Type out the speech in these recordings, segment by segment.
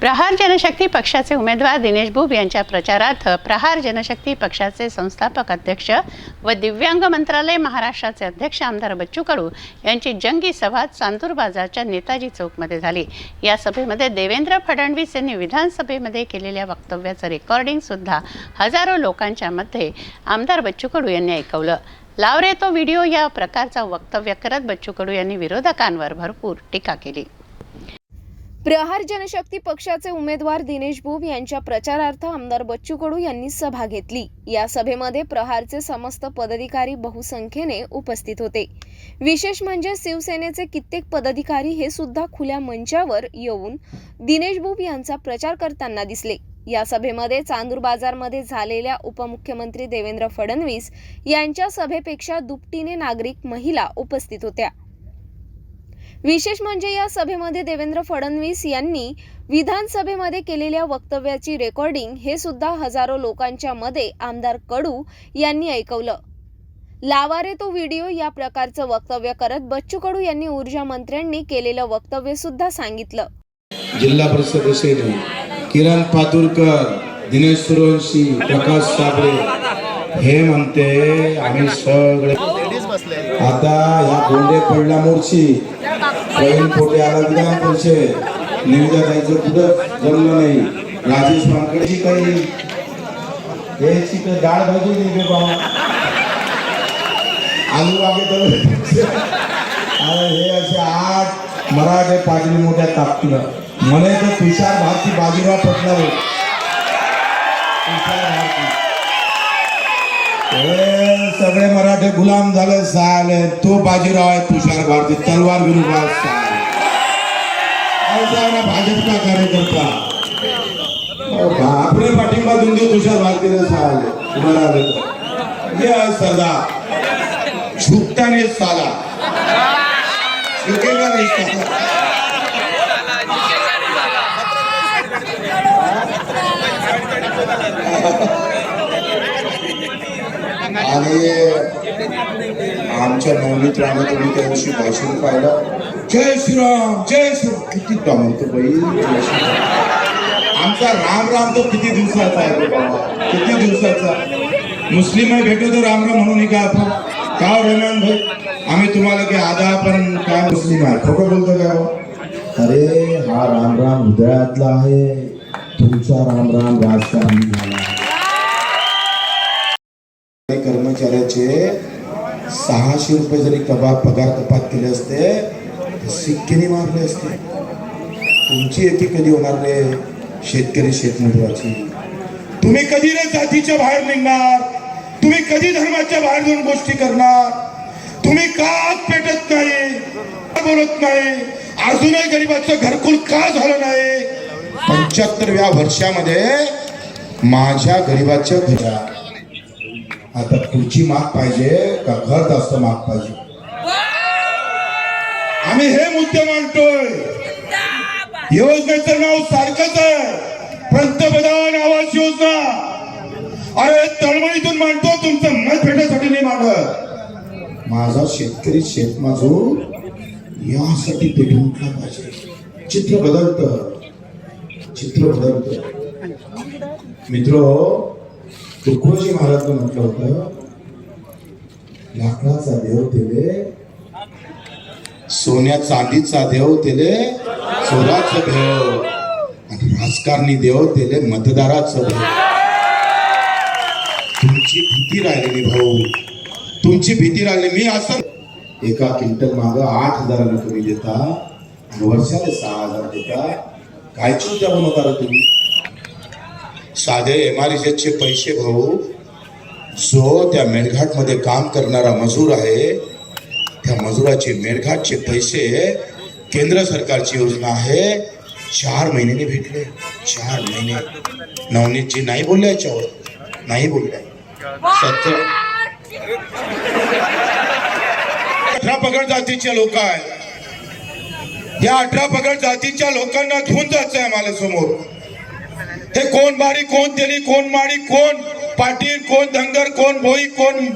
प्रहार जनशक्ती पक्षाचे उमेदवार दिनेश बुब यांच्या प्रचारार्थ प्रहार जनशक्ती पक्षाचे संस्थापक अध्यक्ष व दिव्यांग मंत्रालय महाराष्ट्राचे अध्यक्ष आमदार बच्चू कडू यांची जंगी सभा चांदूर बाजारच्या नेताजी चौकमध्ये झाली. या सभेमध्ये देवेंद्र फडणवीस यांनी विधानसभेमध्ये केलेल्या वक्तव्याचं रेकॉर्डिंग सुद्धा हजारो लोकांच्या मध्ये आमदार बच्चू कडू यांनी ऐकवलं. लाव रे तो व्हिडिओ या प्रकारचा वक्तव्य करत बच्चू कडू यांनी विरोधकांवर भरपूर टीका केली. प्रहार जनशक्ती पक्षाचे उमेदवार दिनेश बुब यांच्या प्रचारार्थ आमदार बच्चू कडू यांनी सभा घेतली. या सभेमध्ये प्रहारचे समस्त पदाधिकारी बहुसंख्येने उपस्थित होते. विशेष म्हणजे शिवसेनेचे कित्येक पदाधिकारी हे सुद्धा खुल्या मंचावर येऊन दिनेश बुब यांचा प्रचार करताना दिसले. या सभेमध्ये चांदूर बाजारमध्ये झालेल्या उपमुख्यमंत्री देवेंद्र फडणवीस यांच्या सभेपेक्षा दुपटीने नागरिक महिला उपस्थित होत्या. विशेष म्हणजे या सभेमध्ये देवेंद्र फडणवीस यांनी विधानसभेमध्ये केलेल्या वक्तव्याची रेकॉर्डिंग हे सुद्धा हजारो लोकांच्या मध्ये आमदार कडू यांनी ऐकवलं. लावारे तो व्हिडिओ या प्रकारचं वक्तव्य करत बच्चू कडू यांनी ऊर्जा मंत्र्यांनी केलेलं वक्तव्य सुद्धा सांगितलं. जिल्हा परिषद सदस्यांनी किरण पातुरकर दिनेश सुरवंशी प्रकाश साबळे हे म्हणते आम्ही सगळे आता या गोंडे पडला मोर्ची प्रवीण पोटे आला विधान परिषद निविदा जायचं कुठं जमलं नाही. राजेश वानकडेची काही यायची तर डाळ भाजी नाही रे बाबा आलू वागे तर हे असे आठ मराठे पाजली मोठ्या ताकदीनं. म्हणे तर तुषार भारती बाजीराव पटणार तुषार भारती. हे सगळे मराठे गुलाम झाले साले. तो बाजीराव आहे तुषार भारती तलवार विरुद्ध भाजपचा कार्यकर्ता. हो आपले पाठिंबा देऊन देऊ तुषार भारतीला साले. तुम्हाला आले तर. झुकता नहीं साला. झुकेगा नहीं साला. आणि आमच्या नवनीत तुम्ही त्या दिवशी भाषण पाहिलं. जय श्रीराम जय श्रीराम. किती दमवतो बाई. जय आमचा राम राम तो किती दिवसाचा आहे बाबा. किती दिवसाचा. मुस्लिम आहे भेटतो तो राम राम म्हणून का आपण का हो भाई? आम्ही तुम्हाला की आधा पण काय मुस्लिम आहे? खोटं बोलतो काय हो? अरे हा राम राम हृदयातला आहे. तुमचा राम राम राजकारणी झाला. कर्मचाऱ्याचे सहाशे रुपये जरी कबाब पगार कपात केले असते तर सिक्केने मारले असते. तुमची एकी कधी होणार रे? शेतकरी शेतमजुराची तुम्ही कधी रे जातीच्या बाहेर निघणार? तुम्ही कधी धर्माच्या बाहेर जाऊन गोष्टी करणार? तुम्ही का आग पेटत नाही? का बोलत नाही? अजूनही गरीबाचं घरकुल का झालं नाही? पंच्याहत्तरव्या वर्षामध्ये माझ्या गरीबाच्या घरा आता खुर्ची माग पाहिजे का घर जास्त माग पाहिजे? आम्ही हे मुद्दे मांडतोय. योजनेचं नाव सारखंच आहे. पंतप्रधान आवास योजना. अरे तळमळीतून मांडतो तुमचं मत भेटण्यासाठी नाही मागत माझा शेतकरी शेतमजूर यासाठी पेटून उठला पाहिजे. चित्र बदलत. चित्र बदलत. मित्र तुकोजी महाराज म्हटलं होत लाकडाचा देव तेले सोन्या चांदीचा देव तेले चोराचं देव. आणि राजकारणी देव तेले मतदाराचं देव. तुमची भीती राहिलेली भाऊ. तुमची भीती राहिली मी असं एका क्विंटल माग आठ हजाराला तुम्ही देता आणि वर्षाला सहा हजार देता. काय चिंता बनवता तुम्ही? साधे एम आर पैसे भाऊ जो त्या मेळघाटमध्ये काम करणारा मजूर आहे त्या मजुराचे मेळघाटचे पैसे केंद्र सरकारची योजना आहे. चार महिन्याने भेटले. चार महिने. नवनीतजी नाही बोलले याच्यावर. नाही बोलले. सत्र. अठरा पगड जातीचे लोक आहेत. या अठरा पगड जातीच्या लोकांना घेऊन जायचं आहे मला समोर. हे कोण बारी कोण तेली कोण माडी कोण पाटील कोण धनगर कोण भोई कोण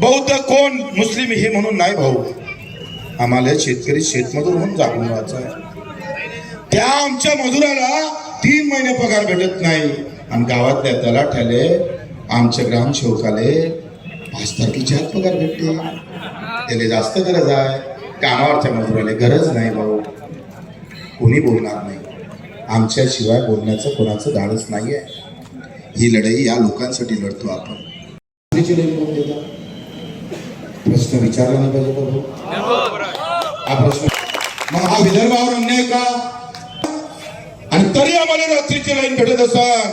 बौद्ध कोण मुस्लिम हे म्हणून नाही भाऊ. आम्हाला शेतकरी शेतमजूर म्हणून जागून आहे. त्या आमच्या मजुराला तीन महिने पगार भेटत नाही. आणि गावातल्या तलाठ्याले आमच्या ग्रामसेवकाले पाच तारखेच्या आत पगार भेटते. त्याला जास्त गरज आहे. कामावरच्या मजुराला गरज नाही भाऊ. कोणी बोलणार नाही. आमच्याशिवाय बोलण्याचं कोणाचं धाडच नाही आहे ही लढाई या लोकांसाठी लढतो आपण. प्रश्न विचारला नाही पाहिजे हा प्रश्न. मग हा विदर्भावर अन्याय का? आणि तरी आम्हाला रात्रीची लाईन भेटत असाल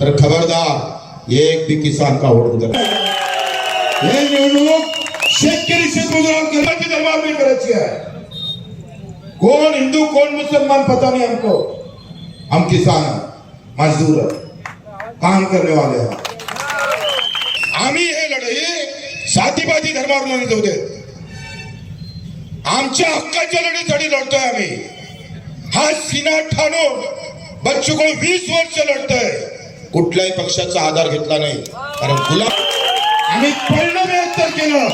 तर खबरदार एक बी किसान का ओढ हे निवडणूक शेतकरी शेतमजुरावर करायची दरबार करायची आहे. कोण हिंदू कोण मुसलमान पता नाही हमको हम किसान हैं मजदूर हैं काम करने वाले हैं। आम्ही हे लढाई साथीबाजी धर्मावर नाही जाऊ आमच्या हक्काच्या लढीसाठी लढतोय आम्ही. हा सिना ठाणून बच्चू कडू वीस वर्ष लढतोय. कुठल्याही पक्षाचा आधार घेतला नाही. कारण गुलाब आम्ही पडलं बेहत्तर केलं.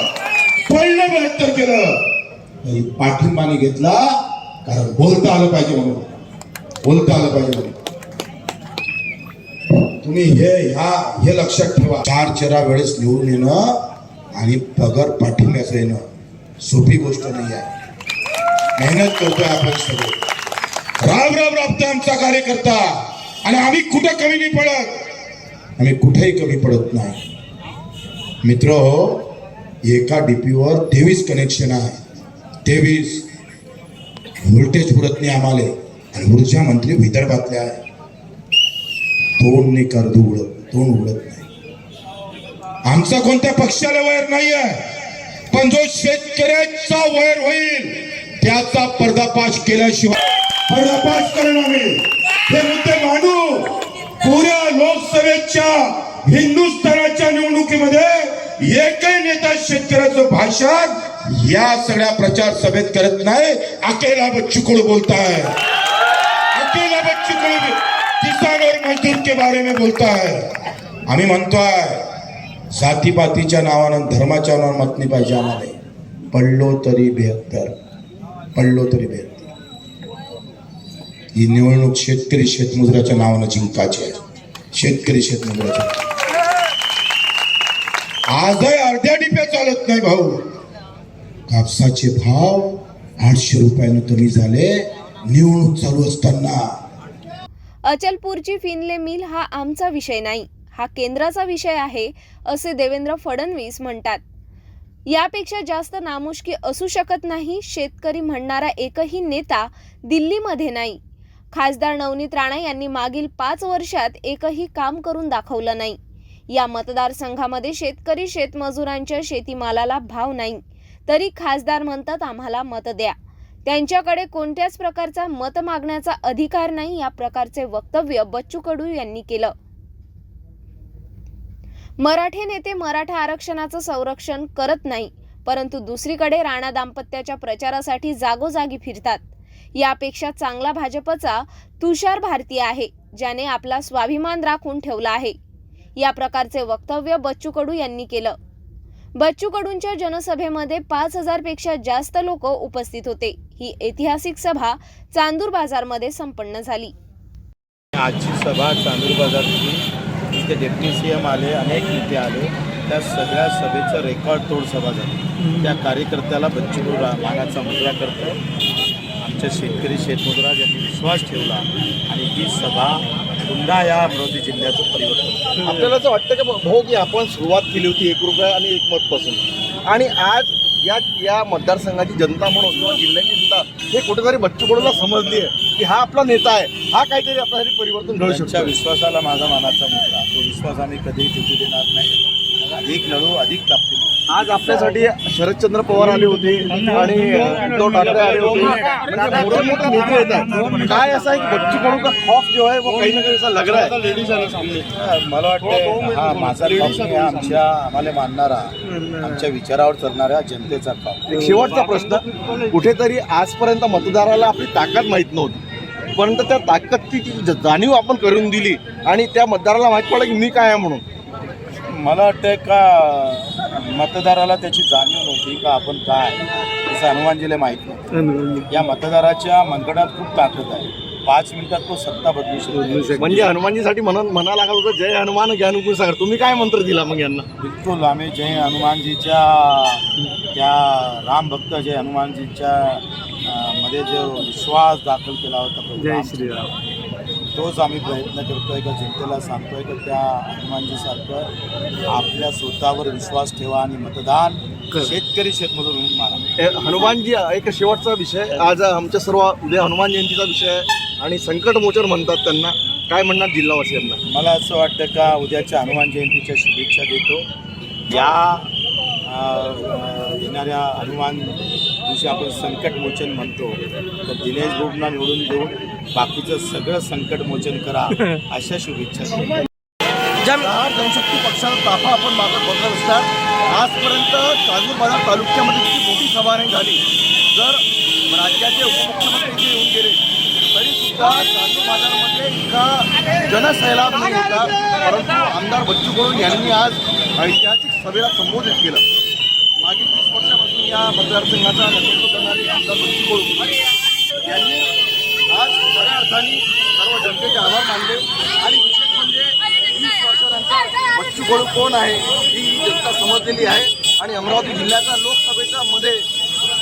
पडलं बेहत्तर केलं. पाठिंबाने घेतला कारण बोलता आलं पाहिजे म्हणून. बोलता आलं पाहिजे. तुम्ही हे ह्या हे लक्षात ठेवा. चार चेरा वेळेस निवडून येणं आणि पगार पाठिंब्याचं येणं. सोपी गोष्ट नाही आहे. मेहनत करतोय आपण सगळे. राब राब राबतोय आमचा कार्यकर्ता. आणि आम्ही कुठं कमी नाही पडत? आम्ही कुठेही कमी पडत नाही. मित्र एका डीपीवर तेवीस कनेक्शन आहे. तेवीस. व्होल्टेज पुरत नाही आम्हाला. आणि ऊर्जा मंत्री विदर्भातल्या आहे तोंड नाही उडत तोंड उडत नाही. आमचा कोणत्या पक्षाला वैर नाही आहे पण जो शेतकऱ्याचा वैर होईल त्याचा पर्दापाश केल्याशिवाय पर्दापाश करणार आम्ही. हे मुद्दे मांडू. पुऱ्या लोकसभेच्या हिंदुस्थानाच्या निवडणुकीमध्ये एकही नेता शेतकऱ्याचं भाषण या सगळ्या प्रचार सभेत करत नाही. अकेला बच्चू बोलताय. बच्चू कडू किसान और मजदूर के बारे में बोलता है आम्ही म्हणतोय जातीपातीच्या नावानं धर्माच्या नावानं मत पाहिजे आम्हाला. पडलो तरी बेहत्तर. पडलो तरी बेहत्तर. ही निवडणूक शेतकरी शेतमजुराच्या नावानं जिंकायची आहे. शेतकरी शेतमजुराच्या आजही अर्ध्या डिप्या चालत नाही भाऊ. कापसाचे भाव आठशे रुपयानं कमी झाले. निवडणूक चालू असताना अचलपूरची फिनले मिल हा आमचा विषय नाही हा केंद्राचा विषय आहे असे देवेंद्र फडणवीस म्हणतात. यापेक्षा जास्त नामुष्की असू शकत नाही शेतकरी म्हणणारा एकही नेता दिल्लीमध्ये नाही. खासदार नवनीत राणा यांनी मागील पाच वर्षात एकही काम करून दाखवलं नाही. या मतदारसंघामध्ये शेतकरी शेतमजुरांच्या शेतीमालाला भाव नाही. तरी खासदार म्हणतात आम्हाला मत द्या. त्यांच्याकडे कोणत्याच प्रकारचा मत मागण्याचा अधिकार नाही या प्रकारचे वक्तव्य बच्चू कडू यांनी केलं. मराठे नेते मराठा आरक्षणाचं संरक्षण करत नाही परंतु दुसरीकडे राणा दाम्पत्याच्या प्रचारासाठी जागोजागी फिरतात. यापेक्षा चांगला भाजपचा तुषार भारती आहे ज्याने आपला स्वाभिमान राखून ठेवला आहे. या प्रकारचे वक्तव्य बच्चू कडू यांनी केलं. बच्चू कडूंच्या जनसभेमध्ये पाच हजारपेक्षा जास्त लोक उपस्थित होते. ही ऐतिहासिक सभा चांदूर बाजारमध्ये संपन्न झाली. आजची सभा चांदूर बाजारची. इथे डेप्टी सी एम आले अनेक नेते आले. त्या सगळ्या सभेचं रेकॉर्ड तोड सभा झाली. त्या कार्यकर्त्याला बच्चू रा मानाचा मुद्रा करतो आमच्या शेतकरी शेतमुद्रा ज्यांनी विश्वास ठेवला आणि ही सभा पुन्हा या अमरावती जिल्ह्याचं परिवर्तन. आपल्याला असं वाटतं की हो की आपण सुरुवात केली होती एक रुपया आणि एक मत पासून. आणि आज या या मतदारसंघाची जनता म्हणून किंवा जिल्ह्याची होता. हे कुठेतरी बच्चू कडूला समजली आहे की हा आपला नेता आहे. हा काहीतरी आपल्यासाठी परिवर्तन घडू शकतो. विश्वासाला माझा मानाचा मुद्दा. तो विश्वास आम्ही कधीही तुटू देणार नाही. अधिक लढू अधिक तापतील. आज आपल्यासाठी शरदचंद्र पवार आले होते आणि उद्धव ठाकरे आले होते. मोठे मोठे नेते येतात काय असं आहे की बच्चू कडू का खौफ जो आहे वो काही ना काही असा लग रहा है मला वाटतं हा माझा आमच्या आम्हाला मानणारा आमच्या विचारावर चालणाऱ्या जनतेचा खौफ. एक शेवटचा प्रश्न. कुठेतरी आजपर्यंत मतदाराला आपली ताकद माहीत नव्हती. परंतु त्या ताकदची जाणीव आपण करून दिली आणि त्या मतदाराला माहीत पडलं की मी काय आहे म्हणून. मला वाटतं का मतदाराला त्याची जाणीव नव्हती का आपण काय त्याचं हनुमानजीला माहीत नव्हतं. या मतदाराच्या मनगडात खूप ताकद आहे. पाच मिनिटात तो सत्ता बदलू शकतो. म्हणजे हनुमानजीसाठी म्हणून म्हणा लागत होतं जय हनुमान ज्ञानकुल सागर. तुम्ही काय मंत्र दिला मग यांना? बिलकुल आम्ही जय हनुमानजीच्या त्या राम भक्त जय हनुमानजीच्या मध्ये जो विश्वास दाखल केला होता प्रभू रामचंद्र, तोच आम्ही प्रयत्न करतोय का जनतेला सांगतोय की त्या हनुमानजीसारखं आपल्या स्वतःवर विश्वास ठेवा आणि मतदान शेतकरी शेतमजूर म्हणून मारा. हनुमानजी एक शेवटचा विषय. आज आमच्या सर्व उद्या हनुमान जयंतीचा विषय आहे आणि संकटमोचन म्हणतात त्यांना. काय म्हणणार जिल्हावासियांना? मला असं वाटतं का उद्याच्या हनुमान जयंतीच्या शुभेच्छा देतो. या येणाऱ्या हनुमान दिवशी आपण संकटमोचन म्हणतो. तर दिनेश बोबना निवडून देऊन बाकीचं सगळं संकट मोचन करा अशा शुभेच्छा देतो. हा जनशक्ती पक्षाचा ताफा आपण मागत बघत असतात आजपर्यंत चांदूर बाजार तालुक्यामध्ये किती मोठी समारंभ झाली. जर राज्याचे उपमुख्यमंत्री इथे येऊन गेले तरी सुद्धा कांदूरबाजारामध्ये इतका जनसैलाब नाही होता. परंतु आमदार बच्चू कडू यांनी आज ऐतिहासिक सभेला संबोधित केलं. मागील तीस वर्षापासून या मतदारसंघाचा नेतृत्व करणारे आमदार बच्चू कडू यांनी आज खऱ्या अर्थाने सर्व आणले आणि विशेष म्हणजे वीस वर्षानंतर बच्चूगोळ कोण आहे ही जनता समजलेली आहे. आणि अमरावती जिल्ह्याचा लोकसभेच्या मध्ये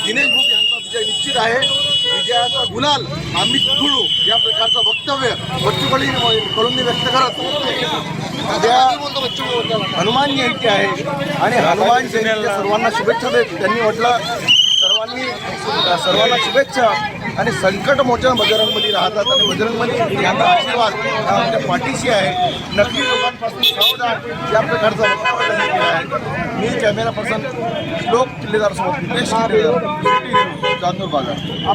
दिनेश भूप यांचा विजय निश्चित आहे. विजयाचा गुलाल आम्ही तुडू या प्रकारचं वक्तव्य बच्चू करून मी व्यक्त करत उद्या हनुमान जयंती आहे. आणि हनुमान जयंतीला सर्वांना शुभेच्छा देत त्यांनी म्हटलं सर्वांनी सर्वांना शुभेच्छा. आणि संकटमोचन बजरंगमध्ये राहतात. आणि बजरंगमध्ये यांना आशीर्वाद हा आमच्या पाठीशी आहे. नक्की लोकांपासून सावधान या प्रकारचा आहे. मी कॅमेरा पर्सन श्लोक किल्लेदार सोबत किल्लेदार चांदूर बाजार.